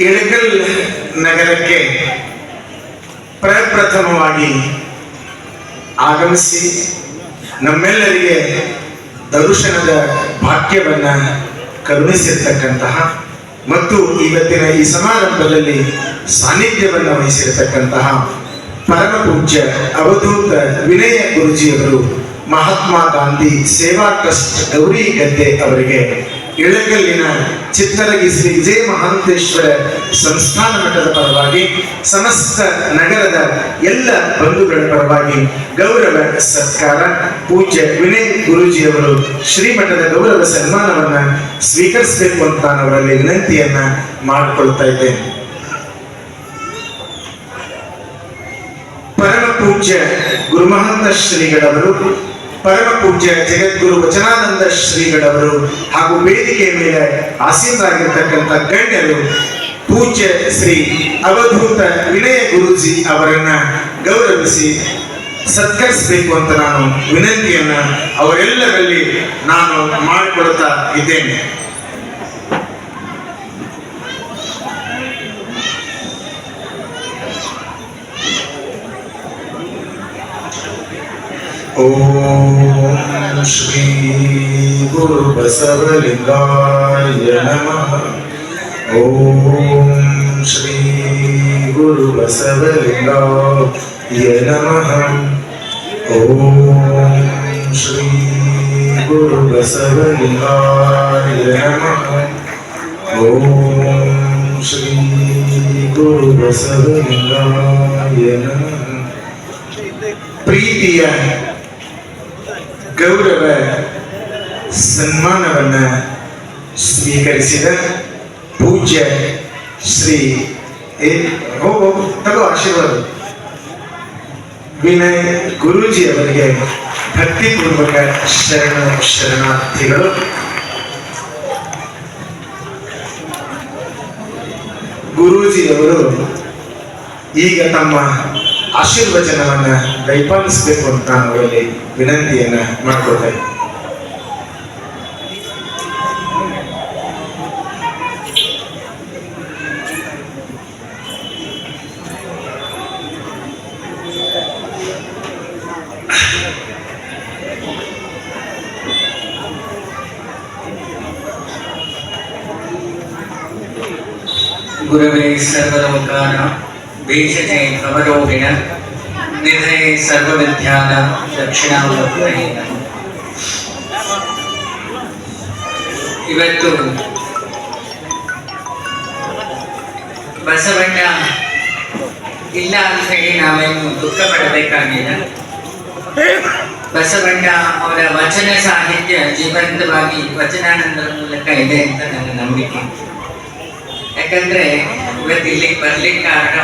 ಇಳಕಲ್ ನಗರಕ್ಕೆ ಪ್ರಪ್ರಥಮವಾಗಿ ಆಗಮಿಸಿ ನಮ್ಮೆಲ್ಲರಿಗೆ ದರ್ಶನದ ಭಾಗ್ಯವನ್ನ ಕರುಣಿಸಿರ್ತಕ್ಕಂತಹ ಮತ್ತು ಇವತ್ತಿನ ಈ ಸಮಾರಂಭದಲ್ಲಿ ಸಾನ್ನಿಧ್ಯವನ್ನು ವಹಿಸಿರತಕ್ಕಂತಹ ಪರಮ ಪೂಜ್ಯ ಅವಧೂತ ವಿನಯ ಗುರುಜಿಯವರು ಮಹಾತ್ಮ ಗಾಂಧಿ ಸೇವಾ ಟ್ರಸ್ಟ್ ಗೌರಿ ಗದ್ದೆ ಅವರಿಗೆ ಇಳಕಲ್ಲಿನ ಚಿತ್ತರಗಿ ಶ್ರೀ ವಿಜಯ ಮಹಾಂತೇಶ್ವರ ಸಂಸ್ಥಾನ ಮಠದ ಪರವಾಗಿ ಸಮಸ್ತ ನಗರದ ಎಲ್ಲ ಬಂಧುಗಳ ಪರವಾಗಿ ಗೌರವ ಸತ್ಕಾರ, ಪೂಜ್ಯ ವಿನಯ್ ಗುರುಜಿಯವರು ಶ್ರೀಮಠದ ಗೌರವ ಸನ್ಮಾನವನ್ನ ಸ್ವೀಕರಿಸಬೇಕು ಅಂತ ಅವರಲ್ಲಿ ವಿನಂತಿಯನ್ನ ಮಾಡಿಕೊಳ್ತಾ ಇದ್ದೇನೆ. ಪರಮ ಪೂಜ್ಯ ಗುರುಮಹಂತ ಶ್ರೀಗಳವರು ಪರಮ ಪೂಜ್ಯ ಜಗದ್ಗುರು ವಚನಾನಂದ ಶ್ರೀಗಳವರು ಹಾಗೂ ವೇದಿಕೆಯ ಮೇಲೆ ಆಸೀನರಾಗಿರ್ತಕ್ಕಂಥ ಗಣ್ಯರು ಪೂಜ್ಯ ಶ್ರೀ ಅವಧೂತ ವಿನಯ ಗುರುಜಿ ಅವರನ್ನ ಗೌರವಿಸಿ ಸತ್ಕರಿಸಬೇಕು ಅಂತ ನಾನು ವಿನಂತಿಯನ್ನ ಅವರೆಲ್ಲರಲ್ಲಿ ನಾನು ಮಾಡಿಕೊಡ್ತಾ ಇದ್ದೇನೆ. ಓಂ ಶ್ರೀ ಗುರು ಬಸವಲಿಂಗಾಯ ನಮಃ ಓಂ ಶ್ರೀ ಗುರು ಬಸವಲಿಂಗಾಯ ನಮಃ ಓಂ ಶ್ರೀ ಗುರು ಬಸವಲಿಂಗಾಯ ನಮಃ ಓಂ ಶ್ರೀ ಗುರು ಬಸವಲಿಂಗಾಯ ನಮಃ ಪ್ರೀತಿಯ ಗೌರವ ಸನ್ಮಾನವನ್ನ ಸ್ವೀಕರಿಸಿದ ಪೂಜ್ಯ ಶ್ರೀ ತಗೋ ಆಶೀರ್ವಾದ. ವಿನಯ್ ಗುರೂಜಿ ಅವರಿಗೆ ಭಕ್ತಿಪೂರ್ವಕ ಶರಣ ಶರಣಾರ್ಥಿಗಳು. ಗುರೂಜಿಯವರು ಈಗ ತಮ್ಮ ಆಶೀರ್ವಚನವನ್ನ ದಯಪಾಲಿಸಬೇಕು ಅಂತ ನಾನು ಅವರಲ್ಲಿ ವಿನಂತಿಯನ್ನ ಮಾಡ್ಕೊಳ್ತಾ ಗುರವೇ ಸರ್ವಲೋಕಾನ ಭೀಷಣೆ ಸರ್ವವಿದ್ಯಾನ ದಕ್ಷಿಣಾಮೂರ್ತಯೇ ನಮಃ. ಇವತ್ತು ಬಸವಣ್ಣ ಇಲ್ಲ ಅಂತ ಹೇಳಿ ನಾವೇನು ದುಃಖ ಪಡಬೇಕಾಗಿಲ್ಲ ಬಸವಣ್ಣ ಅವರ ವಚನ ಸಾಹಿತ್ಯ ಜೀವಂತವಾಗಿ ವಚನಾನಂದರ ಮೂಲಕ ಇದೆ ಅಂತ ನನ್ನ ನಂಬಿಕೆ. ಯಾಕಂದ್ರೆ ಇವತ್ತು ಇಲ್ಲಿಗೆ ಬರ್ಲಿಕ್ಕೆ ಕಾರಣ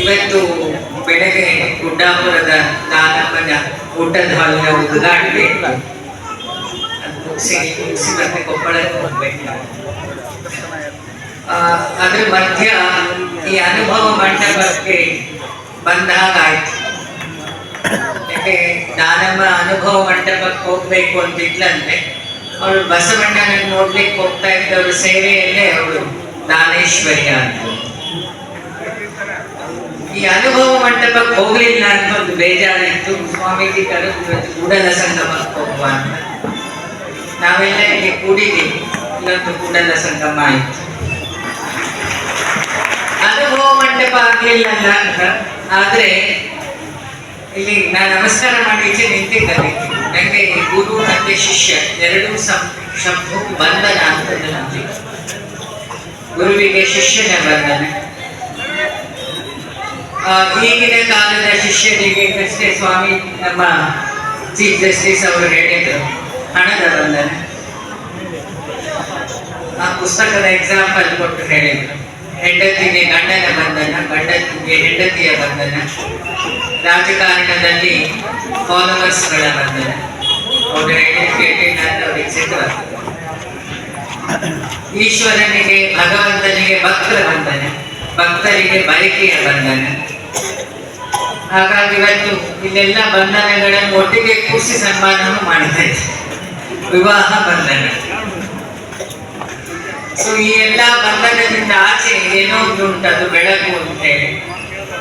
ಇವತ್ತು ಬೆಳಗ್ಗೆ ಗುಡ್ಡಾಪುರದ ದಾನಪ್ಪನ ಊಟದ ಹಾಲಿನ ಉದ್ಘಾಟನೆ ಮುಗಿಸಿ ಮತ್ತೆ ಕೊಪ್ಪಳಕ್ಕೆ ಹೋಗ್ಬೇಕು. ಅದ್ರ ಮಧ್ಯ ಈ ಅನುಭವ ಮಂಟಪಕ್ಕೆ ಬಂದಾಗ ಆಯ್ತು ಯಾಕೆ ನಾನಮ್ಮ ಅನುಭವ ಮಂಟಪಕ್ಕೆ ಹೋಗ್ಬೇಕು ಅಂತಿದ್ಲಂದ್ರೆ, ಅವಳು ಬಸವಣ್ಣನ ನೋಡ್ಲಿಕ್ಕೆ ಹೋಗ್ತಾ ಇದ್ದವ್ರ ಸೇವೆಯಲ್ಲೇ ಅವಳು. ದಾನೇಶ್ವರಿ ಅಂತ ಈ ಅನುಭವ ಮಂಟಪಕ್ಕೆ ಹೋಗ್ಲಿಲ್ಲ ಅಂತ ಒಂದು ಬೇಜಾರಿತ್ತು. ಸ್ವಾಮೀಜಿ ಕರೆದು ಕೂಡಲ ಸಂಗಮಕ್ಕೆ ಹೋಗುವ ಅಂತ. ನಾವೆಲ್ಲ ಇಲ್ಲಿ ಕೂಡಿದ್ದೀವಿ. ಇಲ್ಲೊಂದು ಕೂಡಲ ಸಂಗಮ ಆಯ್ತು. ಅನುಭವ ಮಂಟಪ ಆಗ್ಲಿಲ್ಲ ಅಂತ ಆದ್ರೆ ಇಲ್ಲಿ ನಾನು ನಮಸ್ಕಾರ ಮಾಡಿ ಈಚೆ ನಿಂತಿದ್ದೇನೆ ನನಗೆ ಗುರು ಮತ್ತೆ ಶಿಷ್ಯ ಎರಡೂ ಸಂ- ಶಬ್ದ ಬಂಧನ ಅಂತ ನಂಬಿಕೆ. ಗುರುವಿಗೆ ಶಿಷ್ಯನ ಬಂಧನ ಈಗಿನ ಕಾಲದ ಶಿಷ್ಯನಿಗೆ ಕೃಷ್ಣ ಸ್ವಾಮಿ, ನಮ್ಮ ಚೀಫ್ ಜಸ್ಟಿಸ್ ಅವರು ಹೇಳಿದ್ರು. ಹಣದ ಬಂಧನ. ಆ ಪುಸ್ತಕದ ಎಕ್ಸಾಂಪಲ್ ಕೊಟ್ಟು ಹೇಳಿದ್ರು. ಹೆಂಡತಿಗೆ ಗಂಡನ ಬಂಧನ, ಗಂಡತಿಗೆ ಹೆಂಡತಿಯ ಬಂಧನ, ರಾಜಕಾರಣದಲ್ಲಿ ಫಾಲೋವರ್ಸ್ಗಳ ಬಂಧನ. ಅವರು ಕೇಳಿ ನಾನು ಅವರಿಗೆ ಸಿದ್ಧವಾಗ್ತದೆ ಈಶ್ವರನಿಗೆ, ಭಗವಂತನಿಗೆ ಭಕ್ತರ ಬಂಧನೆ ಭಕ್ತರಿಗೆ ಬಯಕೆಯ ಬಂಧನೆ ಹಾಗಾಗಿ ಇವತ್ತು ಇಲ್ಲೆಲ್ಲ ಬಂಧನಗಳನ್ನು ಒಟ್ಟಿಗೆ ಕೂರಿಸಿ ಸನ್ಮಾನವನ್ನು ಮಾಡ್ತಾ ವಿವಾಹ ಬಂಧನ. ಸೊ ಈ ಎಲ್ಲ ಬಂಧನದಿಂದ ಆಚೆ ಏನೋ ಒಂದು ಉಂಟು, ಅದು ಬೆಳಕು ಅಂತ. ಹೇಳಿ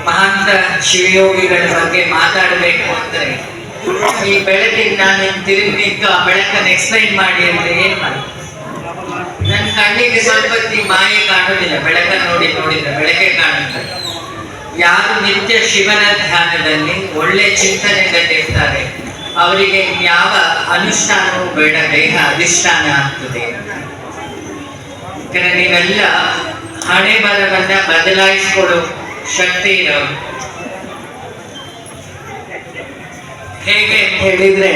ಮಹಾಂತ ಶಿವಯೋಗಿಗಳ ಬಗ್ಗೆ ಮಾತಾಡಬೇಕು ಅಂತ ಈ ಬೆಳಕಿಗೆ ನಾನು ತಿರುಗಿ ನಿಂತು ಆ ಬೆಳಕನ್ನು ಎಕ್ಸ್ಪ್ಲೈನ್ ಮಾಡಿ ಅಂದ್ರೆ ಏನ್ ಮಾಡಿ ನನ್ನ ಕಣ್ಣಿಗೆ ಈ ಮಾಯೆ ಕಾಣುವುದಿಲ್ಲ. ಬೆಳಕನ್ನು ನೋಡಿ ನೋಡಿದ್ರೆ ಬೆಳಕೆ ಕಾಣುತ್ತೆ. ಯಾರು ನಿತ್ಯ ಶಿವನ ಧ್ಯಾನದಲ್ಲಿ ಒಳ್ಳೆ ಚಿಂತನೆಗಳಿರ್ತಾರೆ ಅವರಿಗೆ ಯಾವ ಅನುಷ್ಠಾನವೂ ಬೇಡ, ದೇಹ ಅಧಿಷ್ಠಾನ ಆಗ್ತದೆ. ಯಾಕಂದ್ರೆ ನೀವೆಲ್ಲ ಹಣೆ ಬರವನ್ನ ಬದಲಾಯಿಸಿಕೊಡೋ ಶಕ್ತಿ ಇರೋ. ಹೇಗೆ ಅಂತ ಹೇಳಿದ್ರೆ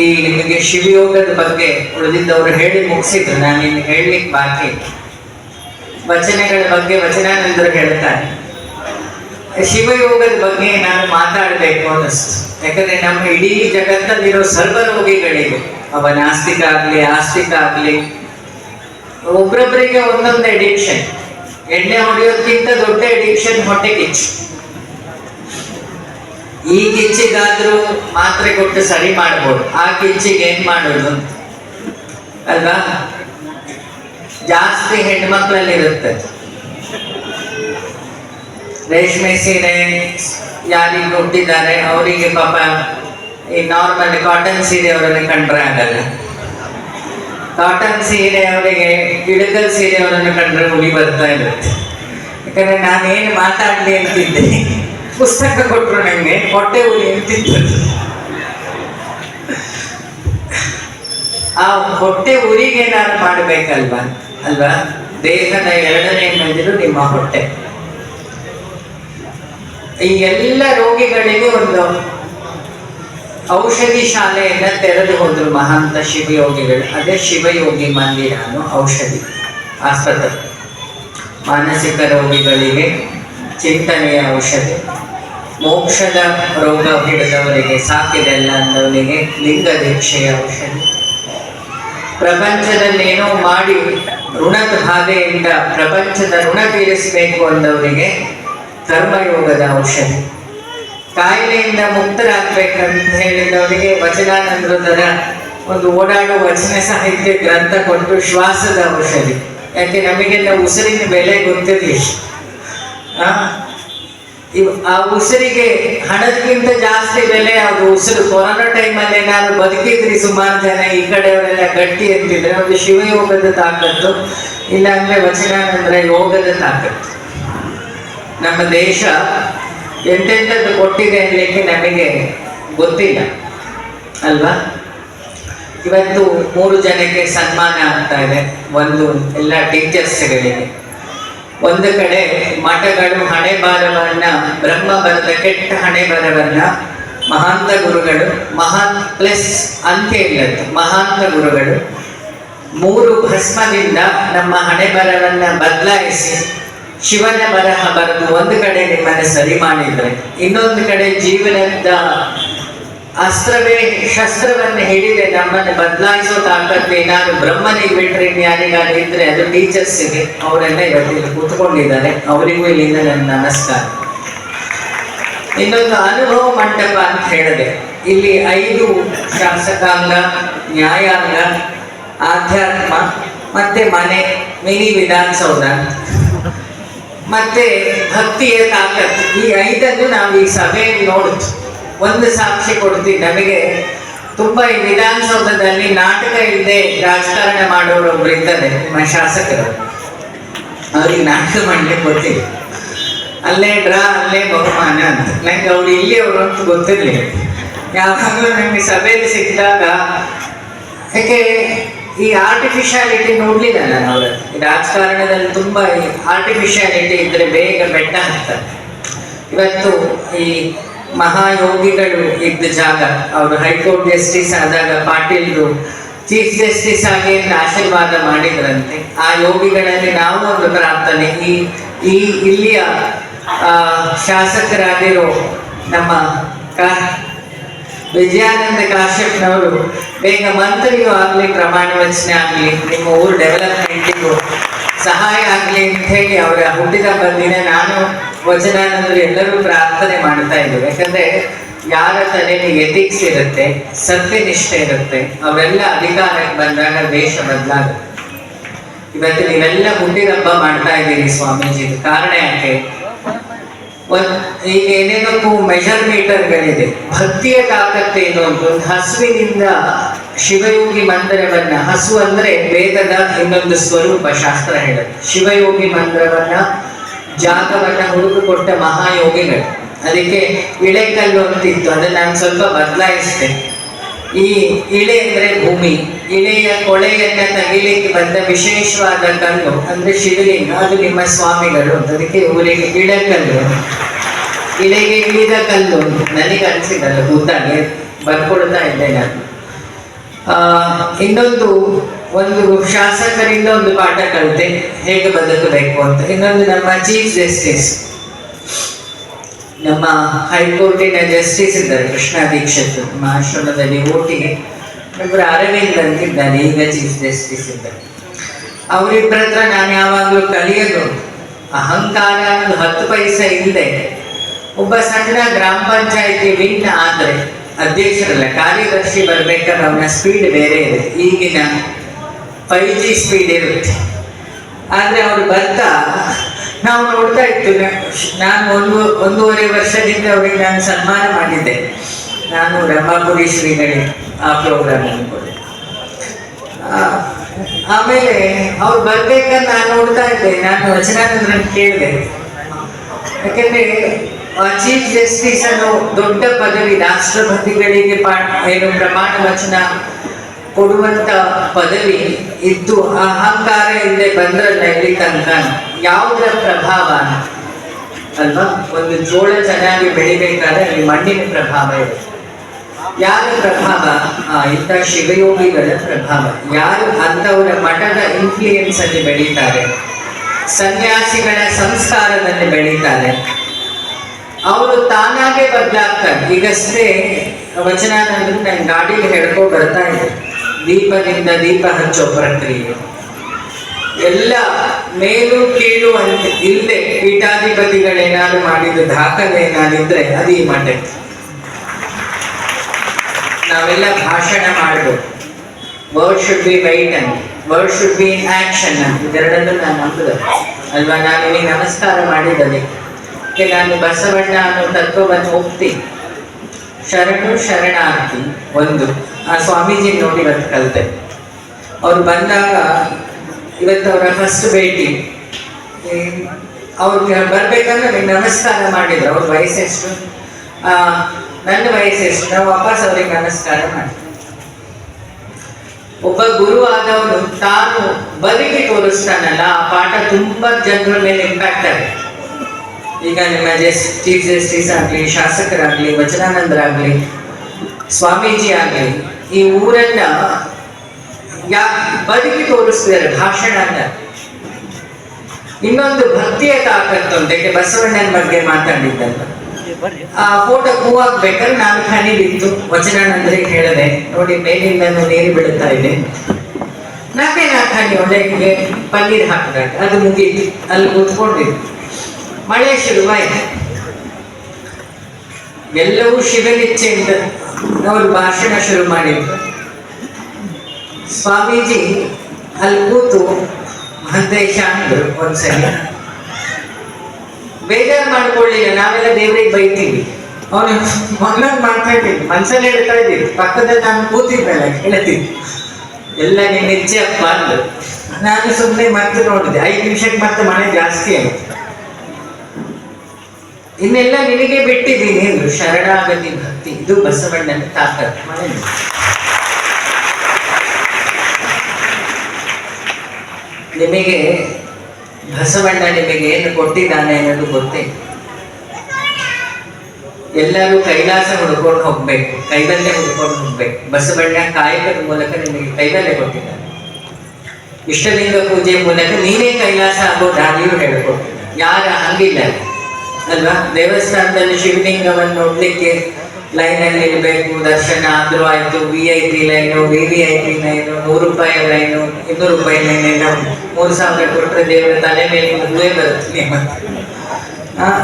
ಈ ನಿಮಗೆ ಶಿವಯೋಗದ ಬಗ್ಗೆ ಉಳಿದಿದ್ದವರು ಹೇಳಿ ಮುಗಿಸಿದ್ರು. ನಾನು ಇನ್ನು ಹೇಳಲಿಕ್ಕೆ ಬಾಕಿ. ವಚನಗಳ ಬಗ್ಗೆ ವಚನಾನಂದರು ಹೇಳ್ತಾರೆ ಶಿವಯೋಗದ ಬಗ್ಗೆ ನಾನು ಮಾತಾಡಬೇಕು ಅನ್ನಿಸ್ತು. ಯಾಕಂದ್ರೆ ನಮ್ಮ ಇಡೀ ಜಗತ್ತಲ್ಲಿರೋ ಸರ್ವರೋಗಿಗಳಿಗೂ ಅವ ನಾಸ್ತಿಕ ಆಗಲಿ ಆಸ್ತಿಕ ಆಗಲಿ ಒಬ್ರೊಬ್ಬರಿಗೆ ಒಂದೊಂದು ಎಡಿಕ್ಷನ್ ಎಣ್ಣೆ ಹೊಡೆಯೋದಕ್ಕಿಂತ ದೊಡ್ಡ ಎಡಿಕ್ಷನ್ ಹೊಟ್ಟೆ ಕಿಚ್ಚು. ಈ ಕಿಚ್ಚಿಗಾದ್ರೂ ಮಾತ್ರೆ ಕೊಟ್ಟು ಸರಿ ಮಾಡ್ಬೋದು. ಆ ಕಿಚ್ಚಿಗೆ ಏನ್ ಮಾಡೋದು? ಅಲ್ವಾ? ಜಾಸ್ತಿ ಹೆಣ್ಮಕ್ಳಲ್ಲಿ ಇರುತ್ತೆ ರೇಷ್ಮೆ ಸೀರೆ ಯಾರಿಗೆ ಕೊಟ್ಟಿದ್ದಾರೆ, ಅವರಿಗೆ ಪಾಪ ಈ ನಾರ್ಮಲ್ ಕಾಟನ್ ಸೀರೆ ಅವರನ್ನು ಕಂಡ್ರೆ ಆಗಲ್ಲ. ಕಾಟನ್ ಸೀರೆ ಅವರಿಗೆ ಗಿಡಗಲ್ ಸೀರೆ ಅವರನ್ನು ಕಂಡ್ರೆ ಹುಲಿ ಬರ್ತಾ ಇರುತ್ತೆ. ಯಾಕಂದ್ರೆ ನಾನೇನು ಮಾತಾಡ್ಲಿ ಅಂತಿದ್ದೆ. ಪುಸ್ತಕ ಕೊಟ್ಟರು ನಿಮಗೆ ಹೊಟ್ಟೆ ಉರಿ ಅಂತಿತ್ತು ಆ ಹೊಟ್ಟೆ ಉರಿಗೆ ನಾನು ಮಾಡಬೇಕಲ್ವಾ? ಅಲ್ವಾ? ದೇಹದ ಎರಡನೇ ಮಂದಿರು ನಿಮ್ಮ ಹೊಟ್ಟೆ. ಈ ಎಲ್ಲ ರೋಗಿಗಳಿಗೆ ಒಂದು ಔಷಧಿ ಶಾಲೆಯನ್ನ ತೆರೆದು ಹೋದ್ರು ಮಹಾಂತ ಶಿವಯೋಗಿಗಳು. ಅದೇ ಶಿವಯೋಗಿ ಅನ್ನೋ ಔಷಧಿ ಆಸ್ಪತ್ರೆ. ಮಾನಸಿಕ ರೋಗಿಗಳಿಗೆ ಚಿಂತನೆಯ ಔಷಧಿ. ಮೋಕ್ಷದ ರೋಗ ಹಿಡಿದವರಿಗೆ ಸಾಕಿದೆಲ್ಲ ಅಂದವರಿಗೆ ಲಿಂಗ ದೀಕ್ಷೆಯ ಔಷಧಿ. ಪ್ರಪಂಚದಲ್ಲಿ ಏನೋ ಮಾಡಿ ಋಣದ ಭಾಗೆಯಿಂದ ಪ್ರಪಂಚದ ಋಣ ತೀರಿಸಬೇಕು ಅಂದವರಿಗೆ ಕರ್ಮಯೋಗದ ಔಷಧಿ. ಕಾಯಿಲೆಯಿಂದ ಮುಕ್ತರಾಗಬೇಕಂತ ಹೇಳಿದವರಿಗೆ ವಚನಾನಂದರ ಒಂದು ಓಡಾಡುವ ವಚನ ಸಾಹಿತ್ಯ ಗ್ರಂಥ ಕೊಟ್ಟು ಶ್ವಾಸದ ಔಷಧಿ. ಯಾಕೆ ನಮಗೆಲ್ಲ ಉಸಿರಿನ ಬೆಲೆ ಗೊತ್ತಿರಲಿಲ್ಲ. ಆ? ಉಸಿರಿಗೆ ಹಣಕ್ಕಿಂತ ಜಾಸ್ತಿ ಬೆಲೆ ಅದು ಉಸಿರು ಕೊರೋನಾ ಟೈಮಲ್ಲಿ ಏನಾದ್ರು ಬದುಕಿದ್ರಿ ಸುಮಾರು ಜನ ಈ ಕಡೆಯವರೆಲ್ಲ ಗಟ್ಟಿ ಅಂತಿದ್ರೆ. ಒಂದು ಶಿವಯೋಗದ ತಾಕತ್ತು. ಇಲ್ಲಾಂದ್ರೆ ವಚನಾನಂದ್ರ ಯೋಗದ ತಾಕತ್ತು. ನಮ್ಮ ದೇಶ ಎಂತೆಂಥದ್ದು ಕೊಟ್ಟಿದೆ ಅನ್ನಲಿಕ್ಕೆ ನಮಗೆ ಗೊತ್ತಿಲ್ಲ. ಅಲ್ವಾ? ಇವತ್ತು ಮೂರು ಜನಕ್ಕೆ ಸನ್ಮಾನ ಆಗ್ತಾ ಇದೆ. ಒಂದು ಎಲ್ಲ ಟೀಚರ್ಸ್ಗಳಿಗೆ ಒಂದು ಕಡೆ ಮಠಗಳು ಹಣೆ ಬಾರವನ್ನ, ಬ್ರಹ್ಮ ಬರದ ಕೆಟ್ಟ ಹಣೆ ಬರವನ್ನ ಮಹಾಂತ ಗುರುಗಳು, ಮಹಾನ್ ಪ್ಲಸ್ ಅಂತ್ಯ ಇಲ್ಲದ್ದು, ಮಹಾಂತ ಗುರುಗಳು ಮೂರು ಭಸ್ಮದಿಂದ ನಮ್ಮ ಹಣೆ ಬರವನ್ನ ಬದಲಾಯಿಸಿ ಶಿವನ ಬರಹ ಬರೆದು ಒಂದು ಕಡೆ ನಿಮ್ಮನ್ನು ಸರಿ ಮಾಡಿದ್ರೆ, ಇನ್ನೊಂದು ಕಡೆ ಜೀವನದ ಅಸ್ತ್ರವೇ, ಶಸ್ತ್ರವನ್ನು ಹಿಡಿದೆ ನಮ್ಮನ್ನು ಬದಲಾಯಿಸೋ ತಾಕತ್ತು ನಾನು ಬ್ರಹ್ಮನಿಗೆ ಬಿಟ್ರೆ ಯಾರಿಗಾದ್ರು ಇದ್ರೆ ಅದು ಟೀಚರ್ಸ್ಗೆ ಅವರೆಲ್ಲ ಇವತ್ತಿಲ್ಲಿ ಕೂತ್ಕೊಂಡಿದ್ದಾರೆ. ಅವರಿಗೂ ಇಲ್ಲಿಂದ ನನ್ನ ನಮಸ್ಕಾರ. ಇನ್ನೊಂದು ಅನುಭವ ಮಂಟಪ ಅಂತ ಹೇಳಿದೆ, ಇಲ್ಲಿ ಐದು ಶಾಸಕಾಂಗ, ನ್ಯಾಯಾಂಗ, ಆಧ್ಯಾತ್ಮ, ಮತ್ತೆ ಮನೆ, ಮಿನಿ ವಿಧಾನಸೌಧ, ಮತ್ತೆ ಭಕ್ತಿಯ ತಾಕತ್ತು. ಈ ಐದನ್ನು ನಾವು ಈ ಸಭೆಯಲ್ಲಿ ನೋಡುದು ಒಂದು ಸಾಕ್ಷಿ ಕೊಡ್ತೀವಿ ನಮಗೆ. ತುಂಬಾ ಈ ವಿಧಾನಸೌಧದಲ್ಲಿ ನಾಟಕ ಇಲ್ಲದೆ ರಾಜಕಾರಣ ಮಾಡೋರು ಒಬ್ರು ಇದ್ದಾರೆ ನಮ್ಮ ಶಾಸಕರು. ಅವ್ರಿಗೆ ನಾಟಕ ಮಾಡ್ಲಿಕ್ಕೆ ಗೊತ್ತಿಲ್ಲ. ಅಲ್ಲೇ ಡ್ರಾ, ಅಲ್ಲೇ ಬಹುಮಾನ ಅಂತ. ನಂಗೆ ಅವ್ರು ಇಲ್ಲಿ ಅವರು ಅಂತ ಗೊತ್ತಿರಲಿ ಯಾವಾಗಲೂ ನನಗೆ ಸಭೆಯಲ್ಲಿ ಸಿಕ್ಕಿದಾಗ ಯಾಕೆ ಈ ಆರ್ಟಿಫಿಷಿಯಾಲಿಟಿ ನೋಡ್ಲಿಲ್ಲ ನಾನು ಅವರ ರಾಜಕಾರಣದಲ್ಲಿ ತುಂಬಾ ಆರ್ಟಿಫಿಷಿಯಾಲಿಟಿ ಇದ್ರೆ ಬೇಗ ಬೆಟ್ಟ ಹಾಕ್ತಾರೆ ಇವತ್ತು ಈ ಮಹಾಯೋಗಿಗಳು ಇದ್ದ ಜಾಗ. ಅವರು ಹೈಕೋರ್ಟ್ ಜಸ್ಟಿಸ್ ಆದಾಗ ಪಾಟೀಲ್ರು ಚೀಫ್ ಜಸ್ಟಿಸ್ ಆಗಿ ಆಶೀರ್ವಾದ ಮಾಡಿದ್ರಂತೆ. ಆ ಯೋಗಿಗಳಲ್ಲಿ ನಾವು ಒಂದು ಪ್ರಾರ್ಥನೆ. ಈ ಈ ಇಲ್ಲಿಯ ಶಾಸಕರಾಗಿರೋ ನಮ್ಮ ವಿಜಯಾನಂದ ಕಾಶ್ಯಪ್ನವರು ಬೇಗ ಮಂತ್ರಿಯೂ ಆಗಲಿ, ಪ್ರಮಾಣ ವಚನೆ ಆಗಲಿ, ನಿಮ್ಮ ಊರು ಡೆವಲಪ್ಮೆಂಟಿಗೂ ಸಹಾಯ ಆಗಲಿ ಅಂತ ಹೇಳಿ ಅವರ ಹುಟ್ಟಿದ ದಿನ ನಾನು ವಚನಾನಂದರು ಎಲ್ಲರೂ ಪ್ರಾರ್ಥನೆ ಮಾಡ್ತಾ ಇದ್ದೇವೆ ಯಾಕಂದ್ರೆ ಯಾರ ತಲೆಯಲ್ಲಿ ಎಥಿಕ್ಸ್ ಇರುತ್ತೆ, ಸತ್ಯನಿಷ್ಠೆ ಇರುತ್ತೆ ಅವರೆಲ್ಲ ಅಧಿಕಾರಕ್ಕೆ ಬಂದಾಗ ದೇಶ ಬದಲಾಗುತ್ತೆ. ಇವತ್ತು ನೀವೆಲ್ಲ ಹುಟ್ಟಿದ ಹಬ್ಬ ಮಾಡ್ತಾ ಇದ್ದೀರಿ ಸ್ವಾಮೀಜಿ. ಕಾರಣ ಯಾಕೆ? ಈಗ ಏನೇನಕ್ಕೂ ಮೆಜರ್ ಮೀಟರ್ಗಳಿದೆ ಭಕ್ತಿಯ ತಾಕತ್ತೇನು ಅಂತ ಒಂದು ಹಸುವಿನಿಂದ ಶಿವಯೋಗಿ ಮಂದಿರವನ್ನ, ಹಸು ಅಂದ್ರೆ ವೇದದ ಇನ್ನೊಂದು ಸ್ವರೂಪ ಶಾಸ್ತ್ರ ಹೇಳುತ್ತೆ. ಶಿವಯೋಗಿ ಮಂದಿರವನ್ನ ಜಾಗವನ್ನ ಹುಡುಕಿಕೊಟ್ಟ ಮಹಾಯೋಗಿಗಳು. ಅದಕ್ಕೆ ಇಳೆಕಲ್ಲು ಅಂತಿತ್ತು ಅದನ್ನ ನಾನು ಸ್ವಲ್ಪ ಬದಲಾಯಿಸಿದೆ. ಈ ಇಳೆ ಅಂದ್ರೆ ಭೂಮಿ, ಇಳೆಯ ಕೊಳೆಯನ್ನ ತಗಿಲಿಕ್ಕೆ ಬಂದ ವಿಶೇಷವಾದ ಕಲ್ಲು ಅಂದ್ರೆ ಶಿವಲಿಂಗ, ಅದು ನಿಮ್ಮ ಸ್ವಾಮಿಗಳು. ಅದಕ್ಕೆ ಊರಿಗೆ ಇಳೆಕಲ್ಲು ಇಳೆಗೆ ಇಳಿದ ಕಲ್ಲು ನನಗೆ ಅನ್ಸಿದಲ್ಲ ಕೂತಾಗೆ ಬರ್ಕೊಳ್ತಾ ಇದ್ದೆ ನಾನು. ಇನ್ನೊಂದು ಒಂದು ಶಾಸಕರಿಂದ ಒಂದು ಪಾಠ ಕಲಿತೆ. ಹೇಗೆ ಬದುಕಬೇಕು ಅಂತ. ಇನ್ನೊಂದು ನಮ್ಮ ಚೀಫ್ ಜಸ್ಟಿಸ್ ನಮ್ಮ ಹೈಕೋರ್ಟಿನ ಜಸ್ಟಿಸ್ ಇದ್ದಾರೆ, ಕೃಷ್ಣ ದೀಕ್ಷಿತ್. ನಮ್ಮ ಆಶ್ರಮದಲ್ಲಿ ಓಟಿಗೆ ಒಬ್ಬರು ಅರವಿಂದ್ ಅಂತಿದ್ದಾನೆ ಈಗ ಚೀಫ್ ಜಸ್ಟಿಸ್ ಇದ್ದಾರೆ. ಅವರಿಬ್ಬರ ಹತ್ರ ನಾನು ಯಾವಾಗಲೂ ಕಲಿಯೋದು, ಅಹಂಕಾರ ಅನ್ನೋದು ಹತ್ತು ಪೈಸೆ ಇಲ್ಲದೆ, ಒಬ್ಬ ಸಣ್ಣ ಗ್ರಾಮ ಪಂಚಾಯತಿ ವಿನ್ ಆದರೆ ಅಧ್ಯಕ್ಷರಲ್ಲ, ಕಾರ್ಯದರ್ಶಿ ಬರ್ಬೇಕಾದ್ರೆ ಅವನ ಸ್ಪೀಡ್ ಬೇರೆ ಇದೆ. ಈಗಿನ ಫೈವ್ ಜಿ ಸ್ಪೀಡ್ ಇರುತ್ತೆ. ಆದ್ರೆ ಅವ್ರು ಬರ್ತಾ ನಾವು ನೋಡ್ತಾ ಇತ್ತು ನಾನು ಒಂದು ಒಂದೂವರೆ ವರ್ಷದಿಂದ ಅವರಿಗೆ ನಾನು ಸನ್ಮಾನ ಮಾಡಿದ್ದೆ. ನಾನು ರಮಾಪುರಿ ಶ್ರೀಗಳಿ ಆ ಪ್ರೋಗ್ರಾಮ್ ಆ, ಆಮೇಲೆ ಅವ್ರು ಬರ್ಬೇಕಂತ ನಾನು ನೋಡ್ತಾ ಇದ್ದೆ. ನಾನು ವಚನಾನಂದ್ರನ್ ಕೇಳಿದೆ. ಯಾಕಂದ್ರೆ ಚೀಫ್ ಜಸ್ಟಿಸ್ ಅನ್ನೋ ದೊಡ್ಡ ಪದವಿ ರಾಷ್ಟ್ರಪತಿಗಳಿಗೆ ಪಾಠ ಏನು ಪ್ರಮಾಣ ವಚನ ಕೊಡುವಂತ ಪದವಿ ಇದ್ದು ಅಹಂಕಾರ ಇಲ್ಲದೆ ಬಂದ್ರಲ್ಲ ಇಲ್ಲಿ ತನಕ. ಯಾವುದರ ಪ್ರಭಾವ? ಅಲ್ವಾ? ಒಂದು ಜೋಳ ಚೆನ್ನಾಗಿ ಬೆಳಿಬೇಕಾದ್ರೆ ಅಲ್ಲಿ ಮಣ್ಣಿನ ಪ್ರಭಾವ ಇದೆ. ಯಾರ ಪ್ರಭಾವ? ಇಂಥ ಶಿವಯೋಗಿಗಳ ಪ್ರಭಾವ. ಯಾರು ಅಂಥವರ ಮಠದ ಇನ್ಫ್ಲೂಯೆನ್ಸ್ ಅಲ್ಲಿ ಬೆಳೀತಾರೆ? ಸನ್ಯಾಸಿಗಳ ಸಂಸ್ಕಾರದಲ್ಲಿ ಬೆಳೀತಾರೆ. ಅವರು ತಾನಾಗೆ ಬದಲಾಗ್ತಾರೆ. ಈಗಷ್ಟೇ ವಚನಾನಂದರು ನನ್ನ ಗಾಡಿಗೆ ಹೇಳ್ಕೊ ಬರ್ತಾ ಇದ್ದೆ ದೀಪದಿಂದ ದೀಪ ಹಚ್ಚೋ ಪ್ರಕ್ರಿಯೆ. ಎಲ್ಲ ಮೇಲು ಕೀಳು ಅಂತ ಇಲ್ಲದೆ ಪೀಠಾಧಿಪತಿಗಳೇನಾದ್ರು ಮಾಡಿದ ದಾಖಲೆ ಏನಾದಿದ್ರೆ ಅದು ಈ ಮಠ ನಾವೆಲ್ಲ ಭಾಷಣ ಮಾಡಬೇಕು. ವರ್ಡ್ ಶುಡ್ ಬಿ ವೈಟ್ ಅಂತ ವರ್ಡ್ ಶುಡ್ ಬಿ ಆಕ್ಷನ್ ಅಂತ ಇದೆರಡನ್ನು ನಾನು ನಂಬುದು. ಅಲ್ವಾ? ನಾನು ನಿಮಗೆ ನಮಸ್ಕಾರ ಮಾಡಿದಲ್ಲಿ ನಾನು ಬಸವಣ್ಣ ಅನ್ನೋ ತತ್ವವನ್ನು ಒಪ್ತೀನಿ ಶರಣು ಶರಣಾರ್ಥಿ ಒಂದು. ಆ ಸ್ವಾಮೀಜಿ ನೋಡಿ ಇವತ್ತು ಕಲಿತೆ. ಅವ್ರು ಬಂದಾಗ ಇವತ್ತು ಅವರ ಫಸ್ಟ್ ಭೇಟಿ. ಅವ್ರಿಗೆ ಬರ್ಬೇಕಂದ್ರೆ ನಮಸ್ಕಾರ ಮಾಡಿದ್ರು. ಅವ್ರ ವಯಸ್ಸೆಷ್ಟು ನನ್ನ ವಯಸ್ಸೆಷ್ಟು ನಾವು ವಾಪಸ್ ಅವ್ರಿಗೆ ನಮಸ್ಕಾರ ಮಾಡಿ ಒಬ್ಬ ಗುರು ಆದವನು ತಾನು ಬದುಕಿ ತೋರಿಸ್ತಾನಲ್ಲ, ಆ ಪಾಠ ತುಂಬಾ ಜನರ ಮೇಲೆ ಇಂಪ್ಯಾಕ್ಟ್ ಆಗುತ್ತೆ. ಈಗ ನಿಮ್ಮ ಜಸ್ ಚೀಫ್ ಜಸ್ಟಿಸ್ ಆಗಲಿ, ಶಾಸಕರಾಗಲಿ, ವಚನಾನಂದರಾಗಲಿ ಸ್ವಾಮೀಜಿ ಆಗಲಿ, ಈ ಊರನ್ನ ಯಾ, ಬದುಕಿ ತೋರಿಸ್ತಾರೆ ಭಾಷಣ ಅಂತ. ಇನ್ನೊಂದು ಭಕ್ತಿಯ ತಾಕತ್ತು ಅಂತ ಯಾಕೆ ಬಸವಣ್ಣನ ಬಗ್ಗೆ ಮಾತಾಡಿದ್ದಲ್ಲ. ಆ ಫೋಟೋ ಹೂವಾಗ್ಬೇಕಾದ್ರೆ ನಾನು ಖಾನಿ ಬಿತ್ತು. ವಚನಾನಂದರಿಗೆ ಹೇಳಿದೆ, ನೋಡಿ ಮೇಲಿಂದ ನೀರು ಬೀಳ್ತಾ ಇದೆ. ನಾಲ್ಕೇ ನಾ ಖಾನಿ ಒಳ್ಳೆಗೆ ಪನ್ನೀರ್ ಹಾಕಿದಾಗ, ಅದು ಮುಗೀತು, ಅಲ್ಲಿ ಕೂತ್ಕೊಂಡಿದ್ದು. ಮಳೆ ಶುರುವಾಯ್ತು. ಎಲ್ಲವೂ ಶಿವನಿಚ್ಛೆಯಿಂದ ಅವರು ಭಾಷಣ ಶುರು ಮಾಡಿದ್ರು ಸ್ವಾಮೀಜಿ, ಅಲ್ಲಿ ಕೂತು ಮಹಂತೇಶ ಅಂದ್ರು ಒಂದ್ಸಲಿ ಬೇಜಾರು ಮಾಡ್ಕೊಳ್ಳಿಲ್ಲ, ನಾವೆಲ್ಲ ದೇವರಿಗೆ ಬೈತೀವಿ. ಅವನು ಮಗನಾಗ ಮಾಡ್ತಾ ಇದ್ದೀನಿ, ಮನ್ಸಲ್ಲಿ ಹೇಳ್ತಾ ಇದ್ದೀನಿ. ಪಕ್ಕದಲ್ಲಿ ನಾನು ಕೂತಿದ್ದಲ್ಲ ಹೇಳ್ತೀನಿ. ಎಲ್ಲ ನಿನ್ನ ಅಪ್ಪ ಅಂದ್ರು ನಾನು ಸುಮ್ಮನೆ ಮತ್ತೆ ನೋಡಿದೆ. ಐದು ನಿಮಿಷಕ್ಕೆ ಮತ್ತೆ ಮಳೆ ಜಾಸ್ತಿ ಆಯ್ತು. ಇನ್ನೆಲ್ಲ ನಿನಗೆ ಬಿಟ್ಟಿದ್ದೀನಿ ಅಂದ್ರು. ಶರಣಾಗತಿ ಭಕ್ತಿ. ಇದು ಬಸವಣ್ಣನ ತಾಕತ್. ನಿಮಗೆ ಬಸವಣ್ಣ ನಿಮಗೆ ಏನು ಕೊಟ್ಟಿದ್ದಾನೆ ಅನ್ನೋದು ಗೊತ್ತೇ. ಎಲ್ಲರೂ ಕೈಲಾಸ ಹುಡ್ಕೊಂಡು ಹೋಗ್ಬೇಕು. ಕೈದಲ್ಲೇ ಹುಡ್ಕೊಂಡು ಹೋಗ್ಬೇಕು. ಬಸವಣ್ಣ ಕಾಯಕದ ಮೂಲಕ ನಿಮಗೆ ಕೈದಲ್ಲೇ ಕೊಟ್ಟಿದ್ದಾನೆ. ಇಷ್ಟಲಿಂಗ ಪೂಜೆ ಮೂಲಕ ನೀನೇ ಕೈಲಾಸ ಆಗೋ ದಾರಿಯೂ ಹೇಳ್ಕೊಟ್ಟಿದ್ದಾನೆ. ಯಾರ ಹಂಗಿಲ್ಲ. ಅಲ್ವಾ ದೇವಸ್ಥಾನದಲ್ಲಿ ಶಿವಲಿಂಗವನ್ನು ನೋಡ್ಲಿಕ್ಕೆ ಲೈನಲ್ಲಿ ಇರಬೇಕು. ದರ್ಶನ ಆದರೂ ಆಯಿತು. V I P line V V I P line ನೂರು ರೂಪಾಯಿ ಲೈನು ಇನ್ನೂರು ರೂಪಾಯಿ ಲೈನ್ ಎಲ್ಲ ಮೂರು ಸಾವಿರ ಕೊಟ್ಟರೆ ದೇವರ ತಲೆ ಮೇಲೆ ಮದುವೆ ಬರುತ್ತೆ ನಿಮ್ಮ